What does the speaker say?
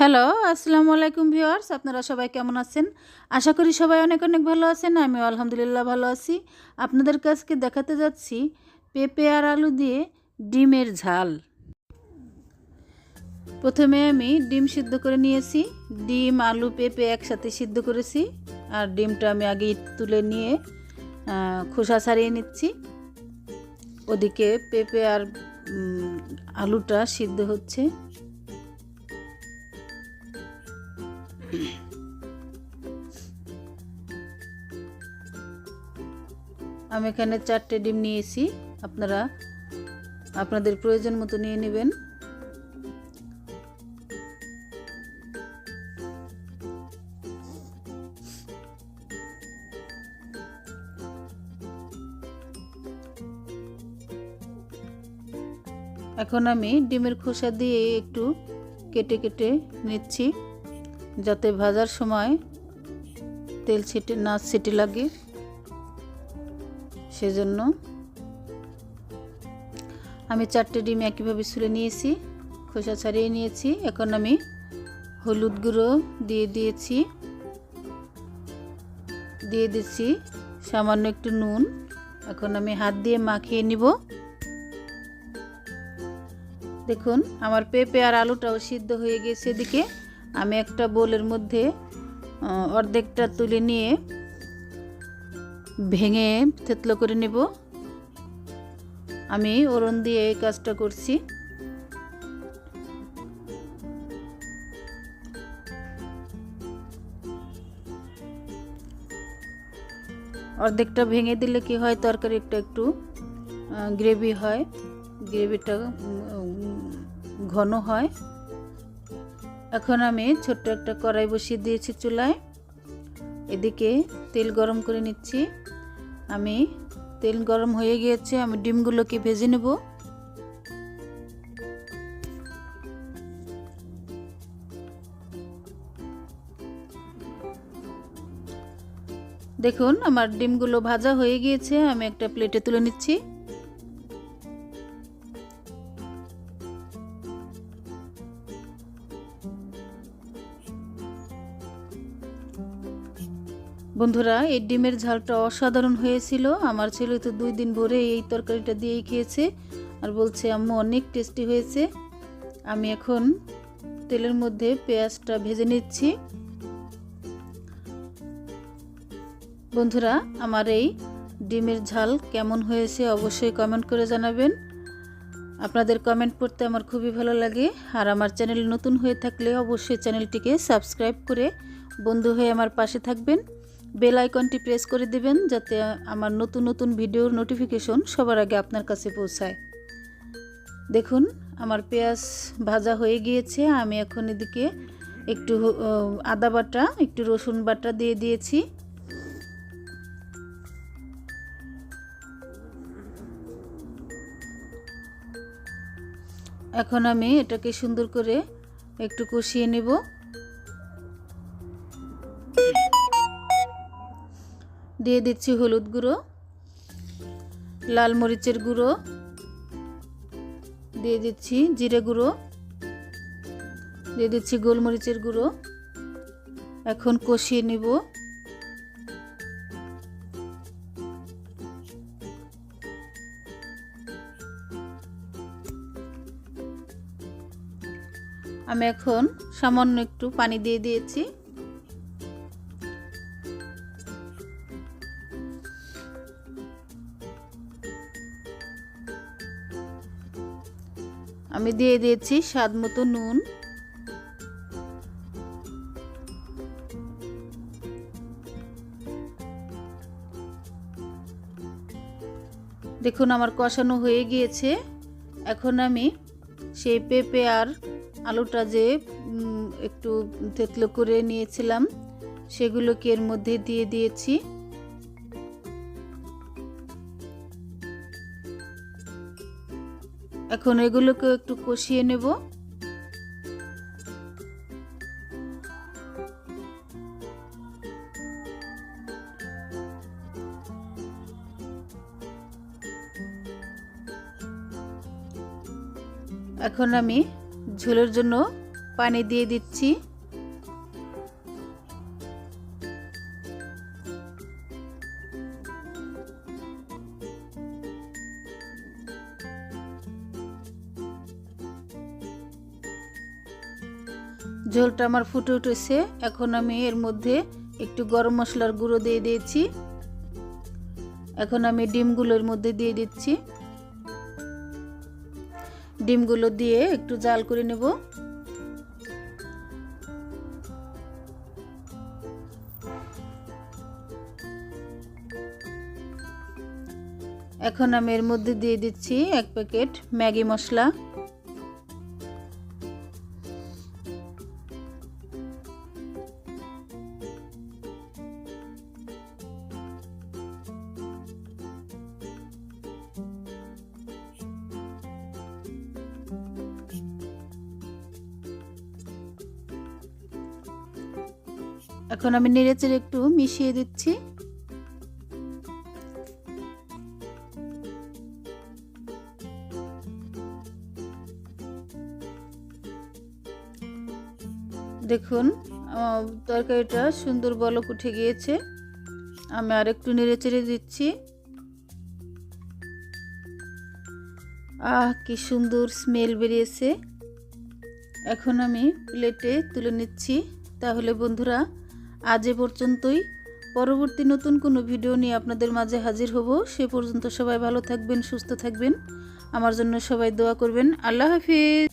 Hello আসসালামু আলাইকুম viewers, আপনারা সবাই কেমন আছেন? আশা করি সবাই অনেক অনেক ভালো আছেন আমি আলহামদুলিল্লাহ ভালো আছি। আপনাদের কাছকে দেখাতে যাচ্ছি পেঁপে আর আলু দিয়ে ডিমের ঝাল। প্রথমে আমি ডিম সিদ্ধ করে নিয়েছি, ডিম, আলু, পেঁপে একসাথে সিদ্ধ করেছি, আর ডিমটা আমি আগে তুলে নিয়ে খোসা ছাড়িয়ে নিচ্ছি। ওদিকে পেঁপে আর আলুটা সিদ্ধ হচ্ছে। আমি এখানে চারটে ডিম নিয়েছি। আপনারা আপনাদের প্রয়োজন মতো নিয়ে নেবেন। এখন আমি ডিমের খোসা দিয়ে একটু কেটে কেটে নিচ্ছি, যাতে ভাজার সময় তেল ছিটে না ছিটে লাগে। সেজন্য আমি চারটে ডিম একইভাবে ছুলে নিয়েছি, খোসা ছাড়িয়ে নিয়েছি। এখন আমি হলুদ গুঁড়ো দিয়ে দিয়েছি। দিয়ে দিচ্ছি সামান্য একটু নুন। এখন আমি হাত দিয়ে মাখিয়ে নিব। দেখুন, আমার পেঁপে আর আলুটাও সিদ্ধ হয়ে গেছে এদিকে। আমি একটা বোলের মধ্যে অর্ধেকটা তুলে নিয়ে ভেঙে থেতলো করে নেব। আমি ওরন দিয়ে এই কাজটা করছি। অর্ধেকটা ভেঙে দিলে কি হয়, তরকারি তরকারিটা একটু গ্রেভি হয়। গ্রেভিটা ঘন হয়। এখন আমি ছোট্ট একটা কড়াই বসিয়ে দিয়েছি চুলায়। এদিকে তেল গরম করে নিচ্ছি। আমি তেল গরম হয়ে গিয়েছে, আমি ডিমগুলোকে ভেজে নেব। দেখুন, আমার ডিমগুলো ভাজা হয়ে গিয়েছে, আমি একটা প্লেটে তুলে নিচ্ছি। বন্ধুরা, এই ডিমের ঝালটা অসাধারণ হয়েছিল। আমার ছেলে তো দুই দিন ভরে এই তরকারিটা দিয়েই খেয়েছে আর বলছে, আম্মু, অনেক টেস্টি হয়েছে। আমি এখন তেলের মধ্যে পেঁয়াজটা ভেজে নিচ্ছি। বন্ধুরা, আমার এই ডিমের ঝাল কেমন হয়েছে অবশ্যই কমেন্ট করে জানাবেন। আপনাদের কমেন্ট পড়তে আমার খুবই ভালো লাগে। আর আমার চ্যানেল নতুন হয়ে থাকলে অবশ্যই চ্যানেলটিকে সাবস্ক্রাইব করে বন্ধু হয়ে আমার পাশে থাকবেন। বেল আইকনটি প্রেস করে দিবেন যাতে আমার নতুন নতুন ভিডিওর নোটিফিকেশন সবার আগে আপনার কাছে পৌঁছায়। দেখুন, আমার পেঁয়াজ ভাজা হয়ে গিয়েছে। আমি এখন এদিকে একটু আদা বাটা, একটু রসুন বাটা দিয়ে দিয়েছি। এখন আমি এটাকে সুন্দর করে একটু কষিয়ে নেব। দিয়ে দিচ্ছি হলুদ গুঁড়ো, লাল মরিচের গুঁড়ো, দিয়ে দিচ্ছি জিরে গুঁড়ো, দিয়ে দিচ্ছি গোলমরিচের গুঁড়ো। এখন কষিয়ে নেব। আমি এখন সামান্য একটু পানি দিয়ে দিয়েছি। আমি দিয়ে দিয়েছি স্বাদ মতো নুন। দেখুন, আমার কষানো হয়ে গিয়েছে। এখন আমি সেই পেঁপে আর আলুটা যে একটু তেতলো করে নিয়েছিলাম, সেগুলোকে এর মধ্যে দিয়ে দিয়েছি। এখন এগুলোকে একটু কষিয়ে নেব। এখন আমি ঝোলের জন্য পানি দিয়ে দিচ্ছি। ঝোলটা আমার ফুটে উঠেছে। এখন আমি এর মধ্যে একটু গরম মশলার গুঁড়ো দিয়ে দিয়েছি। এখন আমি ডিমগুলোর মধ্যে দিয়ে দিচ্ছি। ডিমগুলো দিয়ে একটু জাল করে নেব। এখন আমি এর মধ্যে দিয়ে দিচ্ছি এক প্যাকেট ম্যাগি মশলা। এখন আমি নেড়েচেড়ে একটু মিশিয়ে দিচ্ছি। দেখুন তরকারিটা সুন্দর বলক উঠে গিয়েছে। আমি আর একটু নেড়ে চেড়ে দিচ্ছি। আহ, কি সুন্দর স্মেল বেরিয়েছে। এখন আমি প্লেটে তুলে নিচ্ছি। তাহলে বন্ধুরা আজ এ পর্যন্তই। পরবর্তী নতুন কোনো ভিডিও নিয়ে আপনাদের মাঝে হাজির হব। সে পর্যন্ত সবাই ভালো থাকবেন, সুস্থ থাকবেন। আমার জন্য সবাই দোয়া করবেন। আল্লাহ হাফিজ।